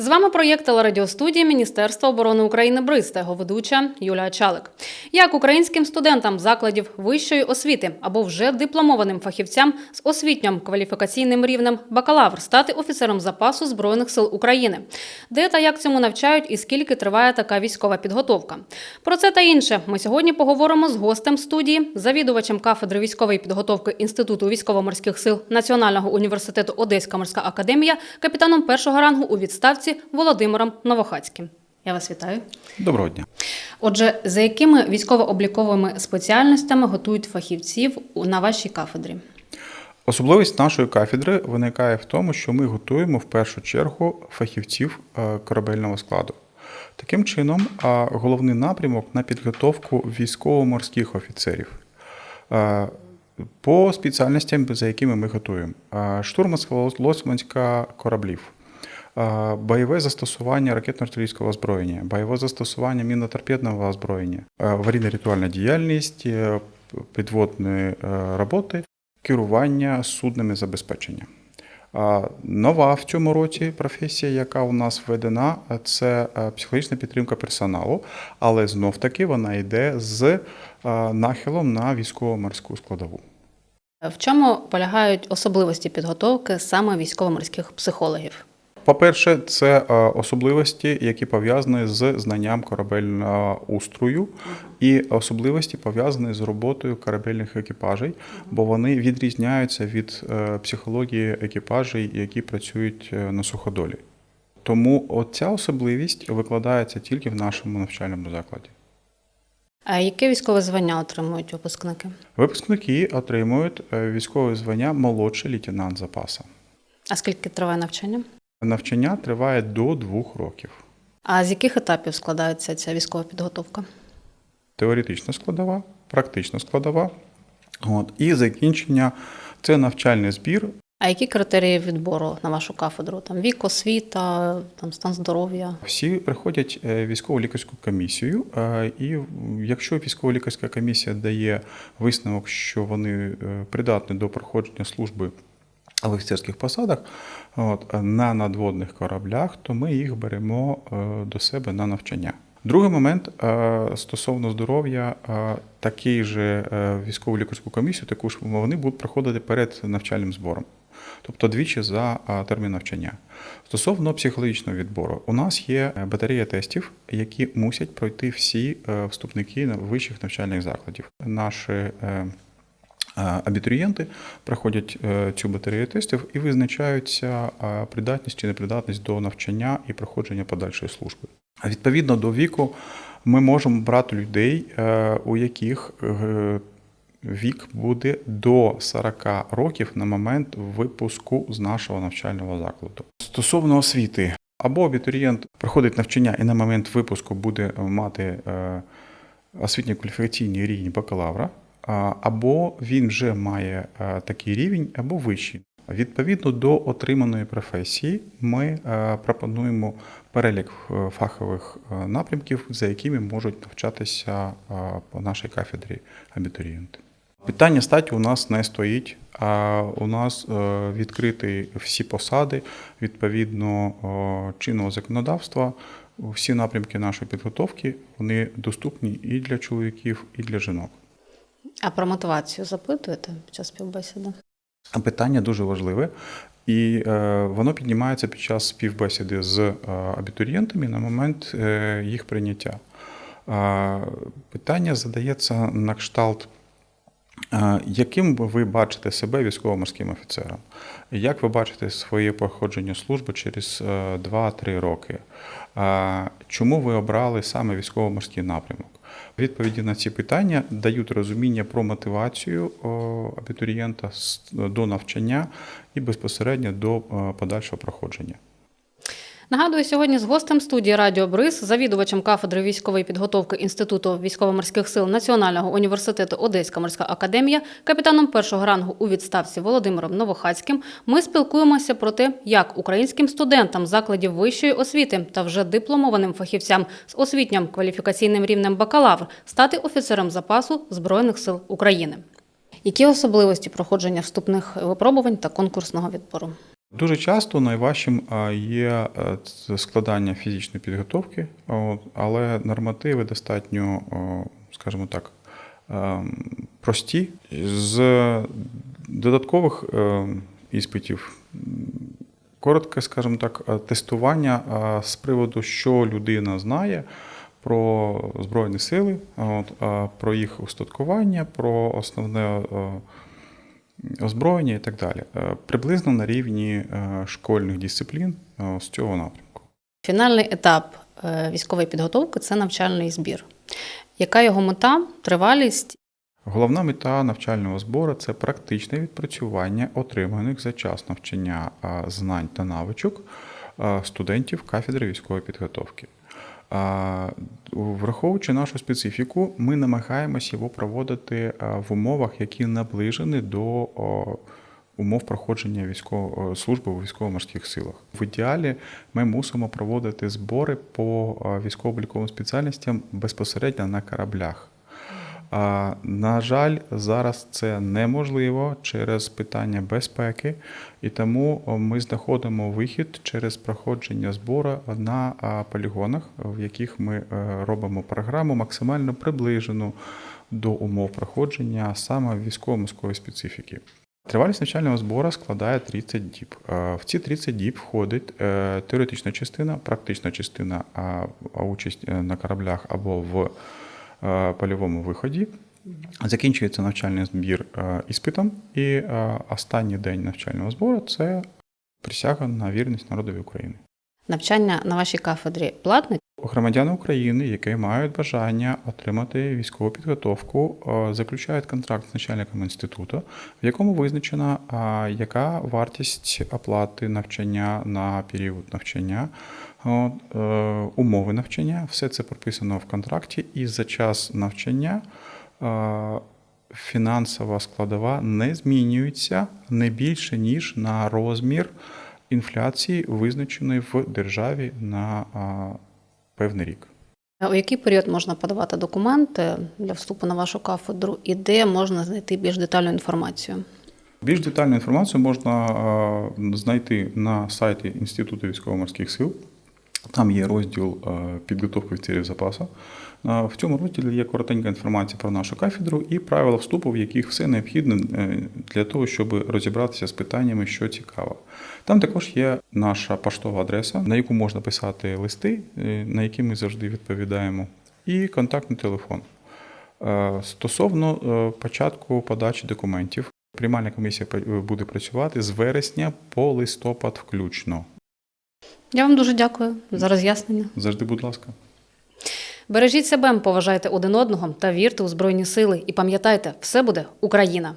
З вами проєкт телерадіостудії Міністерства оборони України БРИЗ та його ведуча Юлія Чалик. Як українським студентам закладів вищої освіти або вже дипломованим фахівцям з освітнім кваліфікаційним рівнем бакалавр стати офіцером запасу Збройних сил України, де та як цьому навчають і скільки триває така військова підготовка. Про це та інше ми сьогодні поговоримо з гостем студії, завідувачем кафедри військової підготовки Інституту військово-морських сил Національного університету Одеська морська академія, капітаном першого рангу у відставці Володимиром Новохацьким. Я вас вітаю. Доброго дня. Отже, за якими військово-обліковими спеціальностями готують фахівців на вашій кафедрі? Особливість нашої кафедри виникає в тому, що ми готуємо в першу чергу фахівців е, корабельного складу. Таким чином, головний напрямок на підготовку військово-морських офіцерів. Е, По спеціальностям, за якими ми готуємо: Е, штурмансько-лоцманська кораблів, е, бойове застосування ракетно-артилерійського озброєння, бойове застосування мінно-торпедного озброєння, е, аварійно-рятувальна діяльність, е, підводні е, роботи, керування судними забезпечення. Нова в цьому році професія, яка у нас введена, це е, психологічна підтримка персоналу, але знов таки вона йде з нахилом на військово-морську складову. В чому полягають особливості підготовки саме військово-морських психологів? По-перше, це е, особливості, які пов'язані з знанням корабельного устрою, і особливості пов'язані з роботою корабельних екіпажей, бо вони відрізняються від е, психології екіпажей, які працюють е, на суходолі. Тому оця особливість викладається тільки в нашому навчальному закладі. А яке військове звання отримують випускники? Випускники отримують військове звання молодший лейтенант запасу. А скільки триває навчання? Навчання триває до двох років. А з яких етапів складається ця військова підготовка? теоретична складова, практична складова. От, і закінчення це навчальний збір. А які критерії відбору на вашу кафедру? Там вік, освіта, там стан здоров'я? Всі приходять е, в військово лікарську комісію, е, і якщо військово лікарська комісія дає висновок, що вони е, придатні до проходження служби офіцерських посадах от, на надводних кораблях, то ми їх беремо е, до себе на навчання. Другий момент е, стосовно здоров'я, е, такий же військово лікарську комісію, також вони будуть проходити перед навчальним збором, тобто двічі за термін навчання. Стосовно психологічного відбору, у нас є батарея тестів, які мусять пройти всі вступники вищих навчальних закладів. Наші абітурієнти проходять е, цю батарею тестів і визначаються придатність чи непридатність до навчання і проходження подальшої служби. Відповідно до віку, ми можемо брати людей, е, у яких е, вік буде до 40 років на момент випуску з нашого навчального закладу. Стосовно освіти, або абітурієнт проходить навчання і на момент випуску буде мати е, освітньо-кваліфікаційний рівень бакалавра, або він вже має е, такий рівень, або вищий. Відповідно до отриманої професії, ми е, пропонуємо перелік е, фахових напрямків, за якими можуть навчатися по нашій кафедрі абітурієнти. Питання статі у нас не стоїть. А у нас відкриті всі посади відповідно чинного законодавства. Всі напрямки нашої підготовки вони доступні і для чоловіків, і для жінок. А про мотивацію запитуєте під час співбесіди? Питання дуже важливе, і е, воно піднімається під час співбесіди з е, абітурієнтами на момент е, їх прийняття. Е, питання задається на кшталт. Е, Яким ви бачите себе військово-морським офіцером? Як ви бачите своє проходження служби через е, 2-3 роки? Е, Чому ви обрали саме військово-морський напрямок? Відповіді на ці питання дають розуміння про мотивацію абітурієнта до навчання і безпосередньо до подальшого проходження. Нагадую, сьогодні з гостем студії Радіо Бриз, завідувачем кафедри військової підготовки Інституту військово-морських сил Національного університету Одеська морська академія, капітаном першого рангу у відставці Володимиром Новохацьким, ми спілкуємося про те, як українським студентам закладів вищої освіти та вже дипломованим фахівцям з освітнім кваліфікаційним рівнем бакалавр стати офіцером запасу Збройних сил України. Які особливості проходження вступних випробувань та конкурсного відбору? Дуже часто найважчим є е, складання фізичної підготовки, але нормативи достатньо, скажімо так, ем, прості. З додаткових ем, іспитів коротке, скажімо так, е, тестування з приводу, що людина знає про Збройні сили, про їх устаткування, про основне. Озброєння і так далі. Е, Приблизно на рівні е, школьних дисциплін е, з цього напрямку. Фінальний етап військової підготовки це навчальний збір. Яка його мета, тривалість? Головна мета навчального збору це практичне відпрацювання отриманих за час навчання знань та навичок студентів кафедри військової підготовки. Враховуючи нашу специфіку, ми намагаємося його проводити е, в умовах, які наближені до умов проходження військової служби у військово-морських силах. В ідеалі ми мусимо проводити збори по е, військово-обліковим спеціальностям безпосередньо на кораблях. На жаль, зараз це неможливо через питання безпеки, і тому ми знаходимо вихід через проходження збору на полігонах, в яких ми е, робимо програму максимально приближену до умов проходження саме військово-морської специфіки. Тривалість навчального збору складає 30 діб. Е, В ці 30 діб входить е, теоретична частина, практична частина, а участь на кораблях або в польовому виході. Закінчується навчальний збір е, іспитом, і е, останній день навчального збору це присяга на вірність народові України. Навчання на вашій кафедрі платне? Громадяни України, які мають бажання отримати військову підготовку, е, заключають контракт з начальником інституту, в якому визначена, яка вартість оплати навчання на період навчання, е, умови навчання. Все це прописано в контракті, і за час навчання е, фінансова складова не змінюється не більше ніж на розмір інфляції, визначеної в державі на певний рік. У який період можна подавати документи для вступу на вашу кафедру і де можна знайти більш детальну інформацію? Більш детальну інформацію можна знайти на сайті Інституту військово-морських сил. Там є розділ підготовки офіцерів запасу. В цьому розділі є коротенька інформація про нашу кафедру і правила вступу, в яких все необхідне е, для того, щоб розібратися з питаннями, що цікаво. Там також є наша поштова адреса, на яку можна писати листи, е, на які ми завжди відповідаємо, і контактний телефон. Е, Стосовно е, початку подачі документів, приймальна комісія буде працювати з вересня по листопад включно. Я вам дуже дякую за роз'яснення. Завжди, будь ласка. Бережіть себе, поважайте один одного та вірте у Збройні Сили. І пам'ятайте, все буде Україна.